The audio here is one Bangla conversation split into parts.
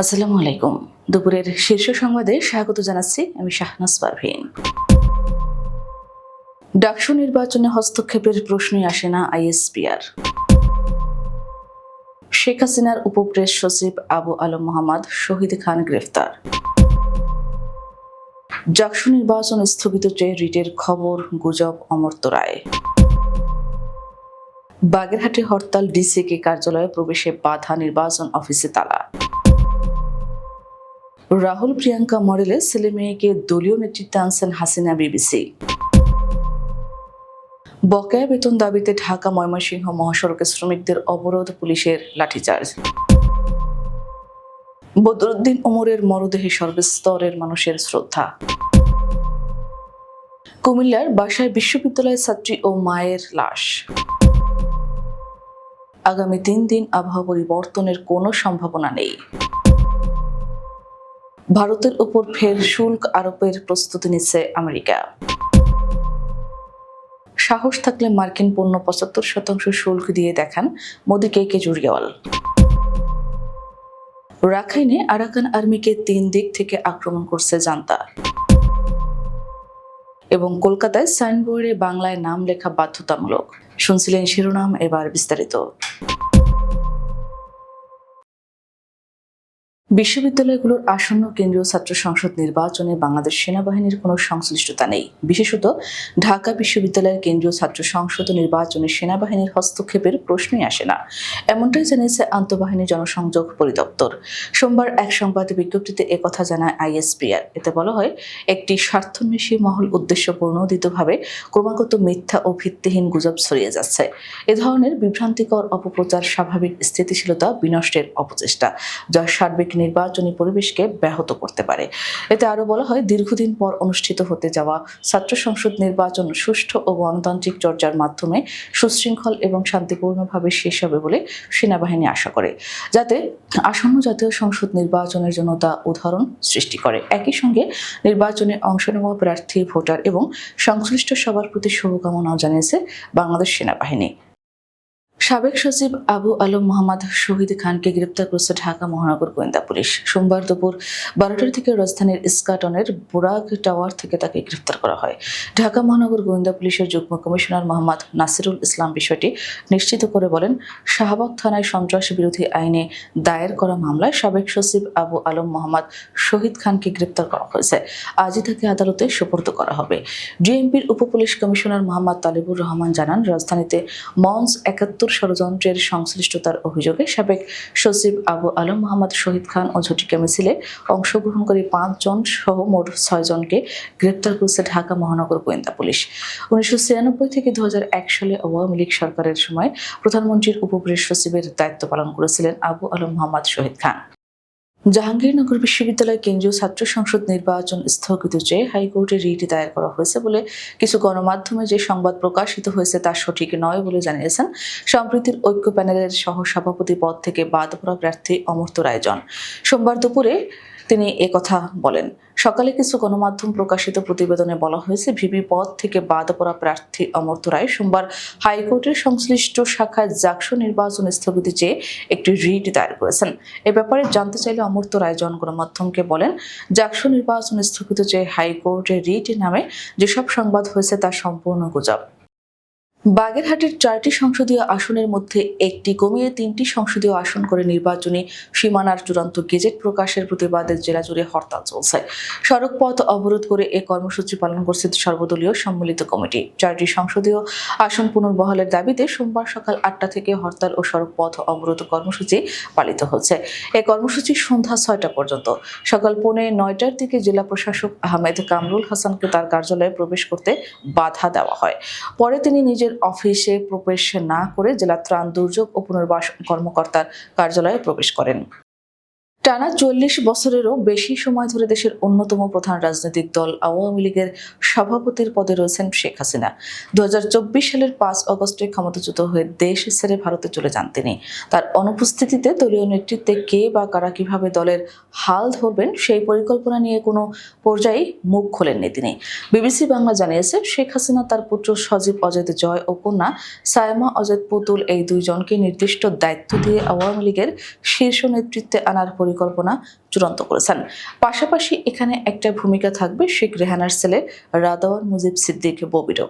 আসসালামু আলাইকুম। দুপুরের শীর্ষ সংবাদে স্বাগত জানাচ্ছি আমি শাহনাজ পারভীন। ডাকসু নির্বাচনে হস্তক্ষেপের প্রশ্নই আসে না আইএসপিআর। শেখ হাসিনার উপপ্রেস সচিব আবু আলম মোহাম্মদ শহীদ খান গ্রেফতার। জাকসু নির্বাচন স্থগিত চেয়ে রিটের খবর, গুজব অমর্ত্য রায়। বাগেরহাটে হরতাল, ডিসিকে কার্যালয়ে প্রবেশে বাধা, নির্বাচন অফিসে তালা। রাহুল প্রিয়াঙ্কা মডেলের ছেলে মেয়েকে দলীয় নেতৃত্বে আনছেন হাসিনা বিবিসি। বকেয়া বেতন দাবিতে ঢাকা ময়মনসিংহ মহাসড়কে শ্রমিকদের অবরোধ পুলিশের লাঠিচার্জ। বদরুদ্দিন ওমরের মরদেহে সর্বস্তরের মানুষের শ্রদ্ধা। কুমিল্লার বাসায় বিশ্ববিদ্যালয়ের ছাত্রী ও মায়ের লাশ। আগামী তিন দিন আবহাওয়া পরিবর্তনের কোনো সম্ভাবনা নেই। ভারতের উপর ফের শুল্ক আরোপের প্রস্তুতি নিচ্ছে আমেরিকা। সাহস থাকলে মার্কিন পণ্য পঁচাত্তর শতাংশ শুল্ক দিয়ে দেখান মোদীকে কেজরিওয়াল। রাখাইনে আরাকান আর্মিকে তিন দিক থেকে আক্রমণ করছে জান্তা এবং কলকাতায় সাইনবোর্ডে বাংলায় নাম লেখা বাধ্যতামূলক। শুনছিলেন শিরোনাম এবার বিস্তারিত। বিশ্ববিদ্যালয়গুলোর আসন্ন কেন্দ্রীয় ছাত্র সংসদ নির্বাচনে বাংলাদেশ সেনাবাহিনীর কোনো সংশ্লিষ্টতা নেই। বিশেষত ঢাকা বিশ্ববিদ্যালয়ের কেন্দ্রীয় ছাত্র সংসদ নির্বাচনে সেনাবাহিনীর হস্তক্ষেপের প্রশ্নই আসে না। এমনটাই জানিয়েছে আন্তঃবাহিনী জনসংযোগ পরিদপ্তর। সোমবার এক সংবাদ বিজ্ঞপ্তিতে একথা জানায় আইএসপিআর এতে বলা হয়, একটি স্বার্থন্বেষী মহল উদ্দেশ্যপ্রণোদিতভাবে ক্রমাগত মিথ্যা ও ভিত্তিহীন গুজব ছড়িয়ে যাচ্ছে। এ ধরনের বিভ্রান্তিকর অপপ্রচার স্বাভাবিক স্থিতিশীলতা বিনষ্টের অপচেষ্টা, যা সার্বিক নির্বাচনী পরিবেশকে ব্যাহত করতে পারে। এতে আরও বলা হয়, দীর্ঘদিন পর অনুষ্ঠিত হতে যাওয়া ছাত্র সংসদ নির্বাচন সুষ্ঠু ও গণতান্ত্রিক চর্চার মাধ্যমে সুশৃঙ্খল এবং শান্তিপূর্ণভাবে শেষ হবে বলে সেনাবাহিনী আশা করে, যাতে আসন্ন জাতীয় সংসদ নির্বাচনের জন্য তা উদাহরণ সৃষ্টি করে। একই সঙ্গে নির্বাচনে অংশ নেওয়া প্রার্থী, ভোটার এবং সংশ্লিষ্ট সবার প্রতি শুভকামনাও জানিয়েছে বাংলাদেশ সেনাবাহিনী। সাবেক সচিব আবু আলম মোহাম্মদ শহীদ খানকে গ্রেপ্তার করেছে ঢাকা মহানগর গোয়েন্দা পুলিশ। সোমবার দুপুর বারোটার থেকে রাজধানীর ইস্কাটনের বুরাক টাওয়ার থেকে তাকে গ্রেপ্তার করা হয়। ঢাকা মহানগর গোয়েন্দা পুলিশের যুগ্ম কমিশনার মোহাম্মদ নাসিরুল ইসলাম বিষয়টি নিশ্চিত করে বলেন, শাহবাগ থানায় সন্ত্রাস বিরোধী আইনে দায়ের করা মামলায় সাবেক সচিব আবু আলম মোহাম্মদ শহীদ খানকে গ্রেপ্তার করা হয়েছে। আজই তাকে আদালতে সুপর্দ করা হবে। ডিএমপির উপপুলিশ কমিশনার মোহাম্মদ তালিবুর রহমান জানান, রাজধানীতে মঞ্চ একাত্তর ষড়যন্ত্রের সংশ্লিষ্টতার অভিযোগে সাবেক সচিব আবু আলম মোহাম্মদ শহীদ খান ও ঝটিকা মিছিলে অংশগ্রহণকারী পাঁচজন সহ মোট ছয়জনকে গ্রেপ্তার করেছে ঢাকা মহানগর গোয়েন্দা পুলিশ। উনিশশো ছিয়ানব্বই থেকে দু হাজার এক সালে আওয়ামী লীগ সরকারের সময় প্রধানমন্ত্রীর উপপ্রেস সচিবের দায়িত্ব পালন করেছিলেন আবু আলম মোহাম্মদ শহীদ খান। জাহাঙ্গীরনগর বিশ্ববিদ্যালয় কেন্দ্রীয় ছাত্র সংসদ নির্বাচন স্থগিত চেয়ে হাইকোর্টে রিট দায়ের করা হয়েছে বলে কিছু গণমাধ্যমে যে সংবাদ প্রকাশিত হয়েছে তা সঠিক নয় বলে জানিয়েছেন সম্প্রীতির ঐক্য প্যানেলের সহ সভাপতি পদ থেকে বাদ পড়া প্রার্থী অমর্ত রায়জন। সোমবার দুপুরে তিনি একথা বলেন, সকালে কিছু গণমাধ্যম প্রকাশিত প্রতিবেদনে বলা হয়েছে ভিপি পদ থেকে বাদ পড়া প্রার্থী অমর্ত্য রায় সোমবার হাইকোর্টের সংশ্লিষ্ট শাখায় জাকসু নির্বাচন স্থগিত চেয়ে একটি রিট দায়ের করেছেন। এ ব্যাপারে জানতে চাইলে অমর্ত্য রায় জন গণমাধ্যমকে বলেন, জাকসু নির্বাচন স্থগিত চেয়ে হাইকোর্টের রিট নামে যেসব সংবাদ হয়েছে তা সম্পূর্ণ গুজব। বাগেরহাটের চারটি সংসদীয় আসনের মধ্যে একটি কমিয়ে তিনটি সংসদীয় আসন করে নির্বাচনী সীমানার চূড়ান্ত গেজেট প্রকাশের প্রতিবাদে জেলা জুড়ে হরতাল চলছে। সড়ক পথ অবরোধ করে এ কর্মসূচি পালন করছে সর্বদলীয় সম্মিলিত কমিটি। চারটি সংসদীয় আসন পুনর্বহালের দাবিতে সোমবার সকাল আটটা থেকে হরতাল ও সড়ক পথ অবরোধ কর্মসূচি পালিত হচ্ছে। এ কর্মসূচি সন্ধ্যা ছয়টা পর্যন্ত। সকাল পৌনে নয়টার দিকে জেলা প্রশাসক আহমেদ কামরুল হাসানকে তার কার্যালয়ে প্রবেশ করতে বাধা দেওয়া হয়। পরে তিনি নিজের অফিসে প্রবেশ না করে জেলা ত্রাণ দুর্যোগ ও পুনর্বাসন কর্মকর্তার কার্যালয়ে প্রবেশ করেন। টানা চল্লিশ বছরেরও বেশি সময় ধরে দেশের অন্যতম প্রধান রাজনৈতিক দল আওয়ামী লীগের সভাপতির পদে রয়েছেন শেখ হাসিনা। দু হাজার চব্বিশ সালের পাঁচ অগস্টে ক্ষমতাচ্যুত হয়ে দেশ ছেড়ে ভারতে চলে যান তিনি। তার অনুপস্থিতিতে দলীয় নেতৃত্বে কে বা কারা কীভাবে দলের হাল ধরবেন সেই পরিকল্পনা নিয়ে কোনো পর্যায়ে মুখ খোলেননি তিনি। বিবিসি বাংলা জানিয়েছে, শেখ হাসিনা, তার পুত্র সজীব অজয় জয় ও কন্যা সায়মা অজয় পুতুল এই দুইজনকে নির্দিষ্ট দায়িত্ব দিয়ে আওয়ামী লীগের শীর্ষ নেতৃত্বে আনার পরিকল্পনা পরিকল্পনা চূড়ান্ত করেছেন। পাশাপাশি এখানে একটা ভূমিকা থাকবে শেখ রেহানার ছেলে রাদওয়ার মুজিব সিদ্দিক ববিরও।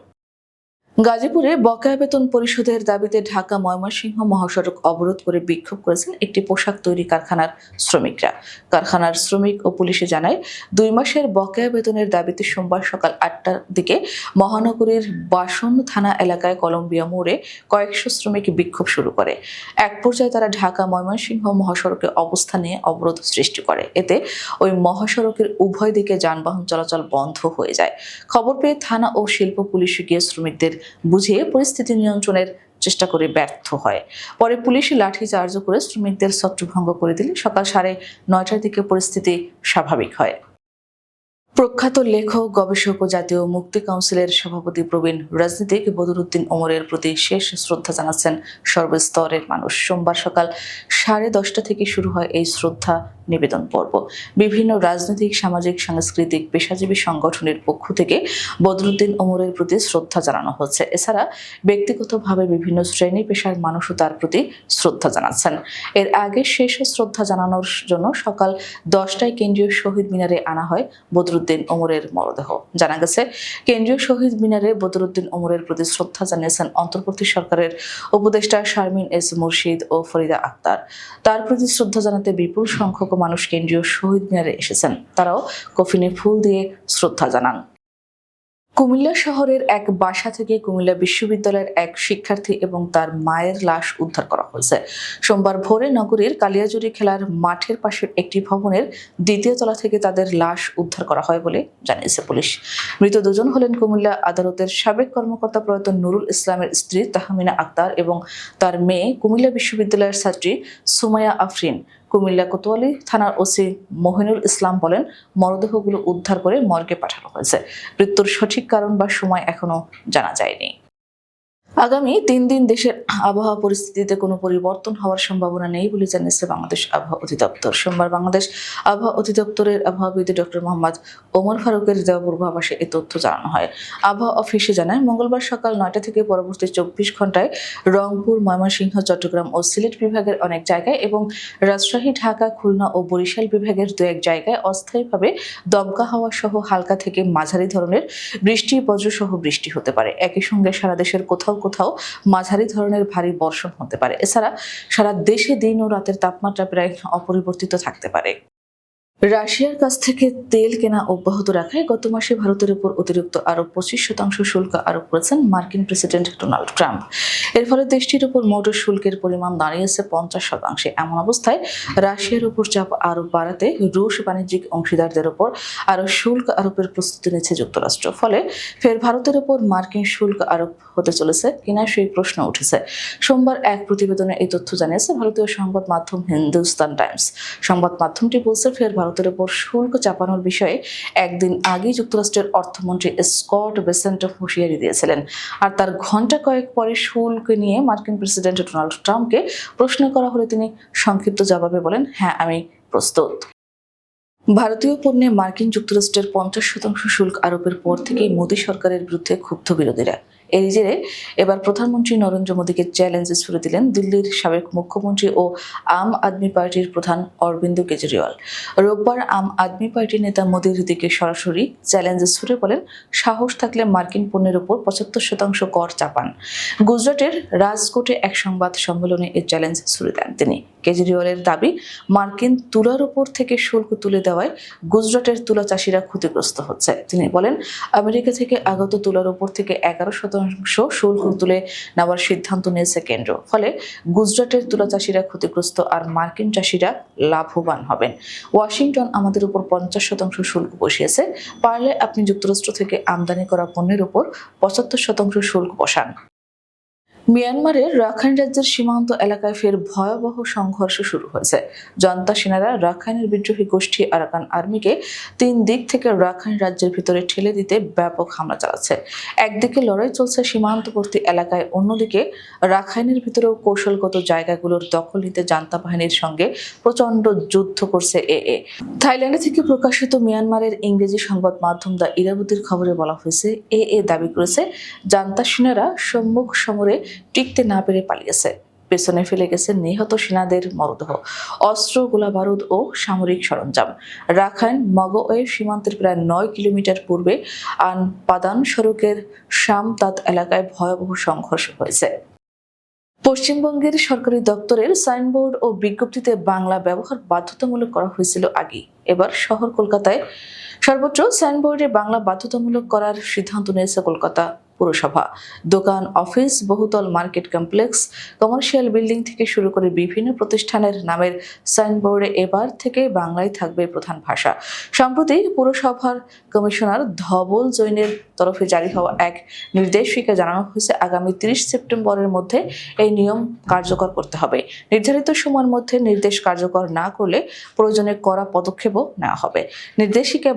গাজীপুরে বকেয়া বেতন পরিশোধের দাবিতে ঢাকা ময়মনসিংহ মহাসড়ক অবরোধ করে বিক্ষোভ করেছেন একটি পোশাক তৈরি কারখানার শ্রমিকরা। কারখানার শ্রমিক ও পুলিশে জানায়, দুই মাসের বকেয়া বেতনের দাবিতে সোমবার সকাল আটটার দিকে মহানগরীর বাসন থানা এলাকায় কলম্বিয়া মোড়ে কয়েকশো শ্রমিক বিক্ষোভ শুরু করে। এক পর্যায়ে তারা ঢাকা ময়মনসিংহ মহাসড়কে অবস্থান নিয়ে অবরোধ সৃষ্টি করে। এতে ওই মহাসড়কের উভয় দিকে যানবাহন চলাচল বন্ধ হয়ে যায়। খবর পেয়ে থানা ও শিল্প পুলিশ গিয়ে শ্রমিকদের বুঝিয়ে পরিস্থিতি নিয়ন্ত্রণের চেষ্টা করে ব্যর্থ হয়। পরে পুলিশ লাঠি চার্জ করে শ্রমিকদের ছত্রভঙ্গ করে দিলে সকাল সাড়ে নয়টার দিকে পরিস্থিতি স্বাভাবিক হয়। প্রখ্যাত লেখক, গবেষক ও জাতীয় মুক্তি কাউন্সিলের সভাপতি প্রবীণ রাজনীতিক বদরুদ্দিন ওমরের প্রতি শেষ শ্রদ্ধা জানাচ্ছেন সর্বস্তরের মানুষ। সোমবার সকাল সাড়ে দশটা থেকে শুরু হয় এই শ্রদ্ধা নিবেদন পর্ব। বিভিন্ন রাজনৈতিক, সামাজিক, সাংস্কৃতিক, পেশাজীবী সংগঠনের পক্ষ থেকে বদরুদ্দিন ওমরের প্রতি শ্রদ্ধা জানানো হচ্ছে। এছাড়া ব্যক্তিগতভাবে বিভিন্ন শ্রেণি পেশার মানুষও তার প্রতি শ্রদ্ধা জানাচ্ছেন। এর আগে শেষ শ্রদ্ধা জানানোর জন্য সকাল দশটায় কেন্দ্রীয় শহীদ মিনারে আনা হয় বদরুদ্দিন ওমরের মরদেহ। জানা গেছে, কেন্দ্রীয় শহীদ মিনারে বদরুদ্দিন ওমরের প্রতি শ্রদ্ধা জানিয়েছেন অন্তর্বর্তী সরকারের উপদেষ্টা শারমিন এস মুর্শিদ ও ফরিদা আক্তার। তার প্রতি শ্রদ্ধা জানাতে বিপুল সংখ্যক মানুষ কেন্দ্রীয় শহীদ মিনারে এসেছেন। তারাও কফিনে ফুল দিয়ে শ্রদ্ধা জানান। কুমিল্লা শহরের এক বাসা থেকে কুমিল্লা বিশ্ববিদ্যালয়ের এক শিক্ষার্থী এবং তার মায়ের লাশ উদ্ধার করা হয়েছে। সোমবার ভোরে নগরীর কালিয়াজুরি খেলার মাঠের পাশের একটি ভবনের দ্বিতীয় তলা থেকে তাদের লাশ উদ্ধার করা হয় বলে জানিয়েছে পুলিশ। মৃত দুজন হলেন কুমিল্লা আদালতের সাবেক কর্মকর্তা প্রয়াত নুরুল ইসলামের স্ত্রী তাহমিনা আক্তার এবং তার মেয়ে কুমিল্লা বিশ্ববিদ্যালয়ের ছাত্রী সুমায়া আফরিন। কুমিল্লা কোতোয়ালি থানার ওসি মহিনুল ইসলাম বলেন, মরদেহগুলো উদ্ধার করে মর্গে পাঠানো হয়েছে। মৃত্যুর সঠিক কারণ বা সময় এখনও জানা যায়নি। আগামী তিন দিন দেশের আবহাওয়া পরিস্থিতিতে কোনো পরিবর্তন হওয়ার সম্ভাবনা নেই বলে জানিয়েছে বাংলাদেশ আবহাওয়া অধিদপ্তর। সোমবার বাংলাদেশ আবহাওয়া অধিদপ্তরের আবহাওয়াবিদ ডক্টর মোহাম্মদ ওমর ফারুকের দেওয়া পূর্বাভাসে এই তথ্য জানানো হয়। আবহাওয়া অফিসে জানায়, মঙ্গলবার সকাল নয়টা থেকে পরবর্তী চব্বিশ ঘন্টায় রংপুর, ময়মনসিংহ, চট্টগ্রাম ও সিলেট বিভাগের অনেক জায়গায় এবং রাজশাহী, ঢাকা, খুলনা ও বরিশাল বিভাগের দু এক জায়গায় অস্থায়ীভাবে দমকা হাওয়া সহ হালকা থেকে মাঝারি ধরনের বৃষ্টি বজ্রসহ বৃষ্টি হতে পারে। একই সঙ্গে সারা দেশের কোথাও কোথাও মাঝারি ধরনের ভারী বর্ষণ হতে পারে। এছাড়া সারা দেশে দিন ও রাতের তাপমাত্রা প্রায় অপরিবর্তিত থাকতে পারে। রাশিয়ার কাছ থেকে তেল কেনা অব্যাহত রাখায় গত মাসে ভারতের উপর অতিরিক্ত আরও পঁচিশ শতাংশ শুল্ক আরোপ করেছেন মার্কিন প্রেসিডেন্ট ডোনাল্ড ট্রাম্প। এর ফলে দেশটির উপর মোট শুল্কের পরিমাণ দাঁড়িয়েছে পঞ্চাশ শতাংশে। এমন অবস্থায় রাশিয়ার উপর চাপ আরও বাড়াতে রুশ বাণিজ্যিক অংশীদারদের উপর আরও শুল্ক আরোপের প্রস্তুতি নিচ্ছে যুক্তরাষ্ট্র। ফলে ফের ভারতের উপর মার্কিন শুল্ক আরোপ হতে চলেছে কিনা সেই প্রশ্ন উঠেছে। সোমবার এক প্রতিবেদনে এই তথ্য জানিয়েছে ভারতীয় সংবাদ মাধ্যম হিন্দুস্তান টাইমস। সংবাদ মাধ্যমটি বলছে ফের ভারতের উপর শুল্ক চাপানোর বিষয়ে একদিন আগেই যুক্তরাষ্ট্রের অর্থমন্ত্রী স্কট বেসেন্ট হুঁশিয়ারি দিয়েছিলেন। আর তার ঘণ্টা কয়েক পরে শুল্ক নিয়ে মার্কিন প্রেসিডেন্ট ডোনাল্ড ট্রাম্পকে প্রশ্ন করা হলে তিনি সংক্ষিপ্ত জবাবে বলেন হ্যাঁ আমি প্রস্তুত। ভারতীয় পণ্যে মার্কিন যুক্তরাষ্ট্রের পঞ্চাশ শতাংশ শুল্ক আরোপের পর থেকেই মোদী সরকারের বিরুদ্ধে ক্ষুব্ধ বিরোধীরা। এর জেরে এবার প্রধানমন্ত্রী নরেন্দ্র মোদীকে চ্যালেঞ্জ ছুড়ে দিলেন দিল্লির সাবেক মুখ্যমন্ত্রী ও আম আদমি পার্টির প্রধান অরবিন্দ কেজরিওয়াল। রোববার আম আদমি পার্টির নেতা মোদীর দিকে সরাসরি চ্যালেঞ্জ ছুড়ে বলেন, সাহস থাকলে মার্কিন পণ্যের উপর পঁচাত্তর শতাংশ কর চাপান। গুজরাটের রাজকোটে এক সংবাদ সম্মেলনে এই চ্যালেঞ্জ ছুড়ে দেন তিনি। কেজরিওয়ালের দাবি, মার্কিন তুলার উপর থেকে শুল্ক তুলে দেওয়ায় গুজরাটের তুলা চাষিরা ক্ষতিগ্রস্ত হচ্ছে। তিনি বলেন, আমেরিকা থেকে আগত তুলার উপর থেকে এগারো শতাংশ শুল্ক তুলে নেওয়ার সিদ্ধান্ত নিয়েছে কেন্দ্র। ফলে গুজরাটের তুলা চাষিরা ক্ষতিগ্রস্ত আর মার্কিন চাষিরা লাভবান হবেন। ওয়াশিংটন আমাদের উপর পঞ্চাশ শতাংশ শুল্ক বসিয়েছে। পারলে আপনি যুক্তরাষ্ট্র থেকে আমদানি করা পণ্যের উপর পঁচাত্তর শতাংশ শুল্ক বসান। মিয়ানমারের রাখাইন রাজ্যের সীমান্ত এলাকায় ফের ভয়াবহ সংঘর্ষ শুরু হয়েছে। জনতা সেনারা রাখাইনের বিদ্রোহী গোষ্ঠী আরাকান আর্মিকে তিন দিক থেকে রাখাইন রাজ্যের ভিতরে ঠেলে দিতে ব্যাপক হামলা চালাচ্ছে। একদিকে লড়াই চলছে সীমান্তবর্তী এলাকায়, অন্যদিকে রাখাইনের ভিতরেও কৌশলগত জায়গাগুলোর দখল নিতে জান্তা বাহিনীর সঙ্গে প্রচণ্ড যুদ্ধ করছে এ এ। থাইল্যান্ডে থেকে প্রকাশিত মিয়ানমারের ইংরেজি সংবাদ মাধ্যম দ্য ইরাবতীর খবরে বলা হয়েছে, এ এ দাবি করেছে, জান্তা সেনারা সম্মুখ সমরে টিকতে না পেরে পালিয়েছে। পেছনে ফেলে গেছে নিহত সেনাদের মরদেহ, অস্ত্র, গোলাবারুদ ও সামরিক সরঞ্জাম। রাখাইন মগওয়ে সীমান্তের প্রায় নয় কিলোমিটার পূর্বে আন পাদান সড়কের শামতাত এলাকায় ভয়াবহ সংঘর্ষ হয়েছে। পশ্চিমবঙ্গের সরকারি দপ্তরের সাইনবোর্ড ও বিজ্ঞপ্তিতে বাংলা ব্যবহার বাধ্যতামূলক করা হয়েছিল আগেই। এবার শহর কলকাতায় সর্বোচ্চ সাইনবোর্ডে বাংলা বাধ্যতামূলক করার সিদ্ধান্ত নিয়েছে কলকাতা পুরসভা। দোকান, অফিস, বহুতল মার্কেট কমপ্লেক্স, কমার্শিয়াল বিল্ডিং থেকে শুরু করে বিভিন্ন প্রতিষ্ঠানের নামের সাইনবোর্ডে এবার থেকে বাংলায় থাকবে প্রধান ভাষা। সম্প্রতি পুরসভার কমিশনার ধবল জৈনের তরফে জারি হওয়া এক নির্দেশিকা জানানো হয়েছে, আগামী তিরিশ সেপ্টেম্বরের মধ্যে এই নিয়ম কার্যকর করতে হবে। নির্ধারিত সময়ের মধ্যে নির্দেশ কার্যকর না করলে প্রয়োজনে করা পদক্ষেপও নেওয়া হবে। নির্দেশিকায়